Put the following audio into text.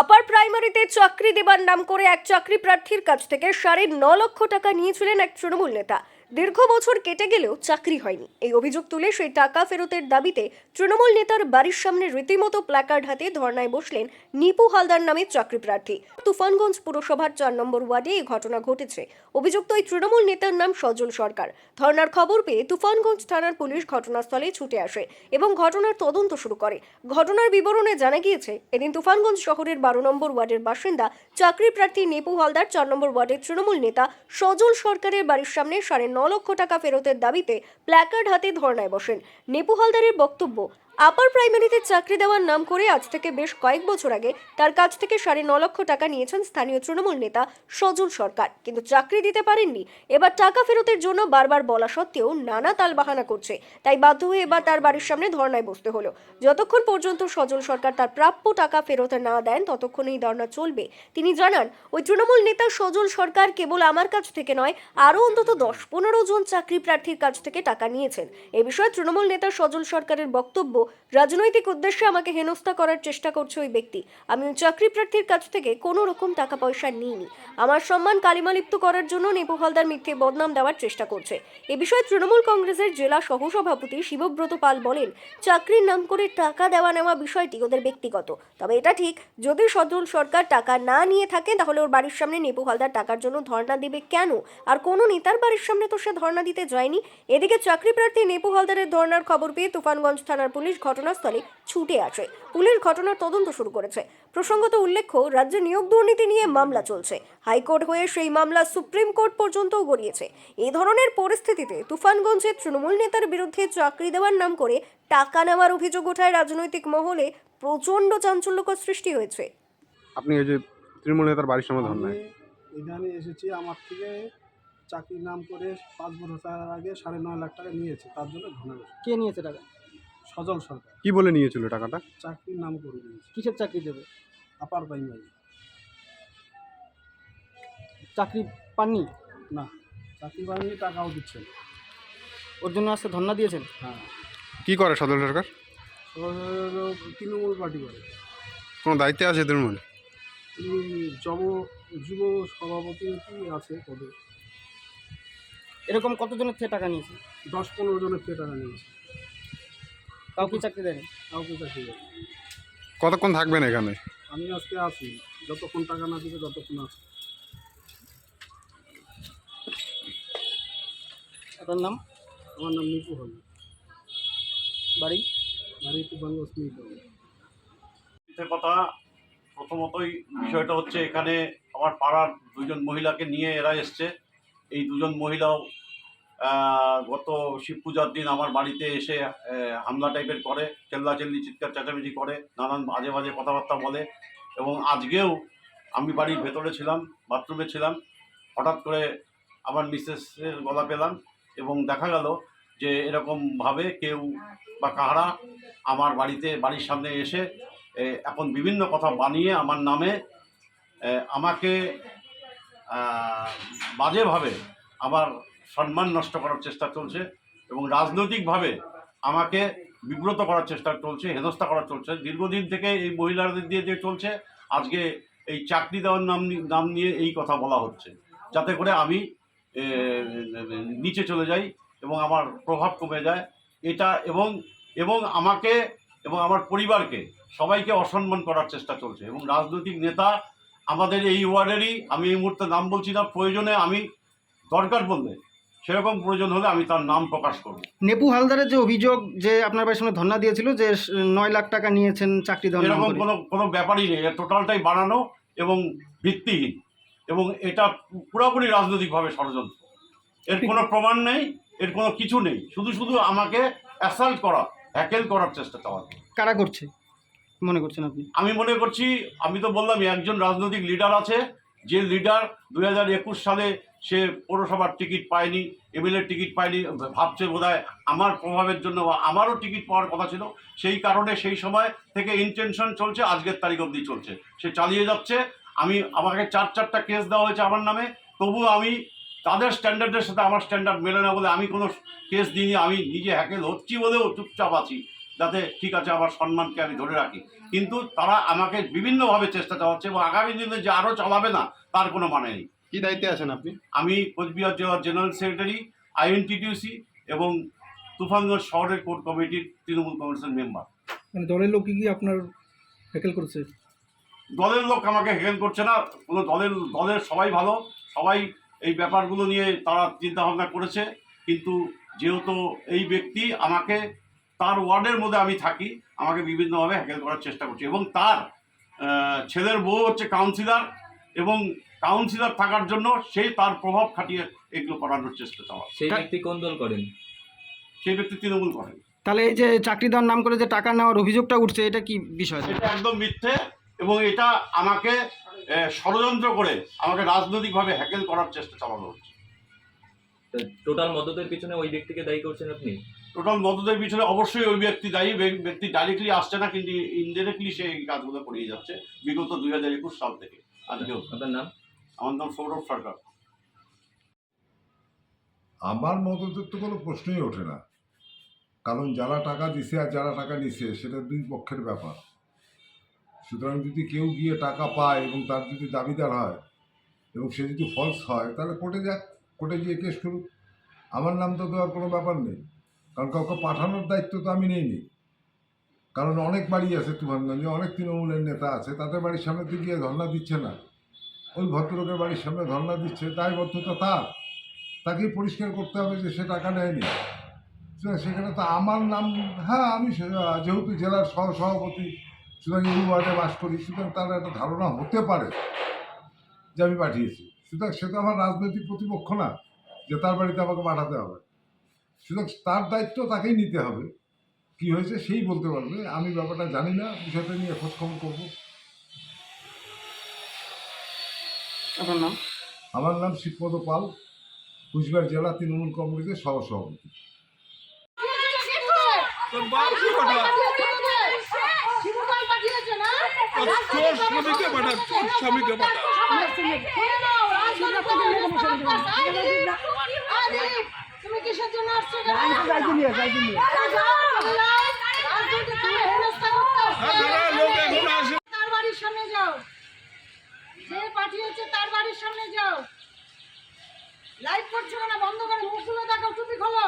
আপার প্রাইমারিতে চাকরি দেবার নাম করে এক চাকরি প্রার্থীর কাছ থেকে সাড়ে ন লক্ষ টাকা নিয়েছিলেন এক তৃণমূল নেতা। দীর্ঘ বছর কেটে গেলেও চাকরি হয়নি। এই অভিযোগ তুলে সেই টাকা ফেরতের দাবিতে তৃণমূল নেতার বাড়ির সামনে রীতিমতো প্ল্যাকার্ড হাতে ধর্নায় বসলেন নিপু হালদার নামে চাকরি প্রার্থী। তুফানগঞ্জ পুরসভার চার নম্বর ওয়ার্ডে এই ঘটনা ঘটেছে। অভিযুক্ত এই তৃণমূল নেতার নাম সজল সরকার। ধর্নার খবর পেয়ে তুফানগঞ্জ থানার পুলিশ ঘটনাস্থলে ছুটে আসে এবং ঘটনার তদন্ত শুরু করে। ঘটনার বিবরণে জানা গিয়েছে, এদিন তুফানগঞ্জ শহরের বারো নম্বর ওয়ার্ডের বাসিন্দা চাকরি প্রার্থী নিপু হালদার চার নম্বর ওয়ার্ডের তৃণমূল নেতা সজল সরকারের বাড়ির সামনে সাড়ে লক্ষ টাকা ফেরতের দাবিতে প্ল্যাকার্ড হাতে ধর্নায় বসেন। নেপু হালদারের বক্তব্য আপার প্রাইমারিতে চাকরি দেওয়ার নাম করে আজ থেকে বেশ কয়েক বছর আগে তার কাছ থেকে সাড়ে ন লক্ষ টাকা নিয়েছেন স্থানীয় তৃণমূল নেতা সজল সরকার। কিন্তু চাকরি দিতে পারেননি। এবার টাকা ফেরতের জন্য বারবার বলা সত্ত্বেও নানা তালবাহানা করছে। তাই বাধ্য হয়ে এবার তার বাড়ির সামনে ধর্নায় বসতে হলো। যতক্ষণ পর্যন্ত সজল সরকার তার প্রাপ্য টাকা ফেরত না দেন ততক্ষণ এই ধর্না চলবে। তিনি জানান, ওই তৃণমূল নেতা সজল সরকার কেবল আমার কাছ থেকে নয়, আরও অন্তত দশ পনেরো জন চাকরি প্রার্থীর কাছ থেকে টাকা নিয়েছেন। এ বিষয়ে তৃণমূল নেতা সজল সরকারের বক্তব্য রাজনৈতিক উদ্দেশ্যে আমাকে হেনস্থা করার চেষ্টা করছে ওই ব্যক্তি। আমি ওই চাকরি প্রার্থীর কাছ থেকে কোনো রকম টাকা পয়সা নিইনি। আমার সম্মান কালিমালিপ্ত করার জন্য নেপু হালদার মিথ্যে বদনাম দেওয়ার চেষ্টা করছে। এ বিষয়ে তৃণমূল কংগ্রেসের জেলা সহসভাপতি শিবব্রত পাল বলেন, চাকরির নাম করে টাকা দেওয়া নেওয়া বিষয়টি ওদের ব্যক্তিগত। তবে এটা ঠিক, যদি সজল সরকার টাকা না নিয়ে থাকে, তাহলে ওর বাড়ির সামনে নেপু হালদার টাকার জন্য ধর্ণা দিবে কেন? আর কোনো নেতার বাড়ির সামনে তো সে ধর্ণা দিতে যায়নি। এদিকে চাকরি প্রার্থী নেপু হালদারের ধর্নার খবর পেয়ে তুফানগঞ্জ থানার পুলিশ ঘটনাস্থলে ছুটে আসে। পুলিশ ঘটনার তদন্ত শুরু করেছে। প্রসঙ্গত উল্লেখ্য রাজ্যে নিয়োগ দুর্নীতি নিয়ে মামলা চলছে। হাইকোর্ট হয়ে সেই মামলা সুপ্রিম কোর্ট পর্যন্তও গড়িয়েছে। এই ধরনের পরিস্থিতিতে তুফানগঞ্জে তৃণমূল নেতার বিরুদ্ধে চাকরি দেওয়ার নাম করে টাকা নেওয়ার অভিযোগ ওঠায় রাজনৈতিক মহলে প্রচণ্ড চাঞ্চল্যকর সৃষ্টি হয়েছে। আপনি এই যে তৃণমূল নেতার বাড়ির সামনে ধর্নায় এখানে এসেছি আমার থেকে চাকরির নাম করে পাঁচ বছর আগে সাড়ে নয় লাখ টাকা নিয়েছে তার জন্য ধন্যবাদ। কে নিয়েছে টাকা? সজল সরকার। কি বলে নিয়েছিল টাকাটা? চাকরির নাম করে দিয়েছে। কিসের চাকরি দেবে? আপার প্রাইমারি চাকরি পাননি? না চাকরি পাইনি টাকাও দিচ্ছে না। ওর জন্য আজকে ধর্ণা দিয়েছেন? হ্যাঁ। কি করে সদল সরকার? তৃণমূল পার্টি করে। কোনো দায়িত্বে আছে তৃণমূল? তিনি যব যুব সভাপতি কি আছে পদে? এরকম কতজনের থেকে টাকা নিয়েছে? দশ পনেরো জনের থেকে টাকা নিয়েছে। কাউকে চাকরি দেয়নি কাউকে চাকরি দেয়নি। কতক্ষণ থাকবেন এখানে? আমি আজকে আছি যতক্ষণ টাকা না দিবে ততক্ষণ আছি আপনার নাম? আমার নাম নিপু হল বাড়ি? আর একটু বাংলা কথা প্রথমতই বিষয়টা হচ্ছে এখানে আমার পাড়ার দুজন মহিলাকে নিয়ে এরা এসছে। এই দুজন মহিলাও গত শিব পূজার দিন আমার বাড়িতে এসে হামলা টাইপের করে, চেল্লাচেল্লি, চিৎকার, চেঁচামেচি করে, নানান বাজে বাজে কথাবার্তা বলে এবং আজকেও আমি বাড়ির ভেতরে ছিলাম, বাথরুমে ছিলাম, হঠাৎ করে আমার মিসেসের গলা পেলাম এবং দেখা গেল যে এরকমভাবে কেউ বা কাহারা আমার বাড়িতে, বাড়ির সামনে এসে এখন বিভিন্ন কথা বানিয়ে আমার নামে আমাকে বাজেভাবে আমার সম্মান নষ্ট করার চেষ্টা চলছে এবং রাজনৈতিকভাবে আমাকে বিব্রত করার চেষ্টা চলছে, হেনস্থা করা চলছে। দীর্ঘদিন থেকে এই মহিলাদের দিয়ে যে চলছে, আজকে এই চাকরি দেওয়ার নাম নাম নিয়ে এই কথা বলা হচ্ছে। যাতে করে আমি নিচে চলে যাই এবং আমার প্রভাব কমে যায়। এটা এবং এবং আমাকে এবং আমার পরিবারকে সবাইকে অসম্মান করার চেষ্টা চলছে এবং রাজনৈতিক নেতা আমাদের এই ওয়ার্ডেরই, আমি এই মুহূর্তে নাম বলছি না, প্রয়োজনে আমি দরকার বললে সেরকম প্রয়োজন হলে আমি তার নাম প্রকাশ করব। নেপু হালদারের যে অভিযোগ যে আপনার বাড়ির সামনে ধর্ণা দিয়েছিল যে নয় লাখ টাকা নিয়েছেন চাকরি দেওয়ার নাম এরকম কোনো কোনো ব্যাপারই নেই। টোটালটাই বানানো এবং ভিত্তিহীন এবং এটা পুরোপুরি রাজনৈতিকভাবে ষড়যন্ত্র। এর কোনো প্রমাণ নেই এর কোনো কিছু নেই। শুধু শুধু আমাকে অ্যাসাল্ট করা হ্যাকেল করার চেষ্টা চালাচ্ছে কারা করছে? মনে করছেন আপনি? আমি মনে করছি আমি তো বললাম একজন রাজনৈতিক লিডার আছে যে লিডার দুই হাজার একুশ সালে সে পৌরসভার টিকিট পায়নি, এমএলএ টিকিট পায়নি, ভাবছে বোধহয় আমার প্রভাবের জন্য বা আমারও টিকিট পাওয়ার কথা ছিল। সেই কারণে সেই সময় থেকে ইন্টেনশন চলছে, আজকের তারিখ অবধি চলছে। সে চালিয়ে যাচ্ছে। আমি, আমাকে চার চারটা কেস দেওয়া হয়েছে আমার নামে। তবু আমি তাদের স্ট্যান্ডার্ডের সাথে আমার স্ট্যান্ডার্ড মেলে না বলে আমি কোনো কেস দিইনি। আমি নিজে হ্যাকেল হচ্ছি বলেও চুপচাপ আছি। যাতে ঠিক আছে আমার সম্মানকে আমি ধরে রাখি। কিন্তু তারা আমাকে বিভিন্নভাবে চেষ্টা চালাচ্ছে এবং আগামী দিনে যে আরও চালাবে না তার কোনো মানে নেই। কি দায়িত্বে আছেন আপনি? আমি কোচবিহার জেলার জেনারেল সেক্রেটারি আইএনটিটিউসি এবং তুফানগঞ্জ শহরের কোর্ট কমিটির তৃণমূল কংগ্রেসের মেম্বার। মানে দলের লোক কি আপনার হ্যাকেল করছে? দলের লোক আমাকে হেল্প করছে না। কোনো দলের দলের সবাই ভালো। সবাই এই ব্যাপারগুলো নিয়ে তারা চিন্তা ভাবনা করেছে। কিন্তু যেহেতু এই ব্যক্তি আমাকে তার ওয়ার্ডের মধ্যে আমি থাকি আমাকে বিভিন্নভাবে হ্যাকেল করার চেষ্টা করছে এবং তার ছেলের বউ হচ্ছে কাউন্সিলর এবং কাউন্সিলর থাকার জন্য সেই তার প্রভাব খাটিয়ে এগুলো করানোর চেষ্টা চাওয়া সেই ব্যক্তি কোন দল করেন? সেই ব্যক্তি তৃণমূল করেন। তাহলে এই যে চাকরি দেওয়ার নাম করে যে টাকা নেওয়ার অভিযোগটা উঠছে এটা কি বিষয়? এটা একদম মিথ্যে এবং এটা আমাকে ষড়যন্ত্র করে আমাকে রাজনৈতিকভাবে হ্যাকেল করার চেষ্টা চালানো হচ্ছে। টোটাল মদতের পিছনে ওই ব্যক্তিকে দায়ী করছেন আপনি? টোটাল মদতের পিছনে অবশ্যই ওই ব্যক্তি দায়ী ব্যক্তি ডাইরেক্টলি আসছে না কিন্তু ইনডাইরেক্টলি সে এই কাজগুলো করিয়ে যাচ্ছে বিগত দুই হাজার একুশ সাল থেকে। আজকেও আপনার নাম? আমার নাম সৌরভ সরকার। আমার মদতের তো কোনো প্রশ্নই ওঠে না। কারণ যারা টাকা দিছে আর যারা টাকা নিছে সেটা দুই পক্ষের ব্যাপার। সুতরাং যদি কেউ গিয়ে টাকা পায় এবং তার যদি দাবিদার হয় এবং সে যদি ফলস হয় তাহলে কোর্টে যাক কোর্টে গিয়ে কেস করুক। আমার নাম তো দেওয়ার কোনো ব্যাপার নেই। কারণ কাউকে পাঠানোর দায়িত্ব তো আমি নেইনি। কারণ অনেক বাড়ি আছে তুফানগঞ্জে, অনেক তৃণমূলের নেতা আছে, তাদের বাড়ির সামনে তো গিয়ে ধর্ণা দিচ্ছে না। ওই ভদ্রলোকের বাড়ির সামনে ধর্ণা দিচ্ছে, দায়বদ্ধতা তার। তাকেই পরিষ্কার করতে হবে যে সে টাকা নেয়নি। সেখানে তো আমার নাম হ্যাঁ আমি যেহেতু জেলার সহ সভাপতি, সুতরাং এই ওয়ার্ডে বাস করি, সুতরাং তার একটা ধারণা হতে পারে যে আমি পাঠিয়েছি। সুতরাং সে তো আমার রাজনৈতিক প্রতিপক্ষ না, যে তার বাড়িতে আমাকে পাঠাতে হবে। সুতরাং তার দায়িত্ব তাকেই নিতে হবে। কি হয়েছে সেই বলতে পারবে। আমি ব্যাপারটা জানি না বিষয়টা নিয়ে খোঁজখবর করব। আপনার নাম? আমার নাম শিবপদ পাল কুচবিহার জেলা তৃণমূল কংগ্রেসের সহসভাপতি। কিসের জন্য আসছে তার বাড়ির সামনে যাও। যে পাঠিয়েছে তার বাড়ির সামনে যাও। লাইট করছে না মানে বন্ধ করে মুখগুলো দেখো টুপি খোলো।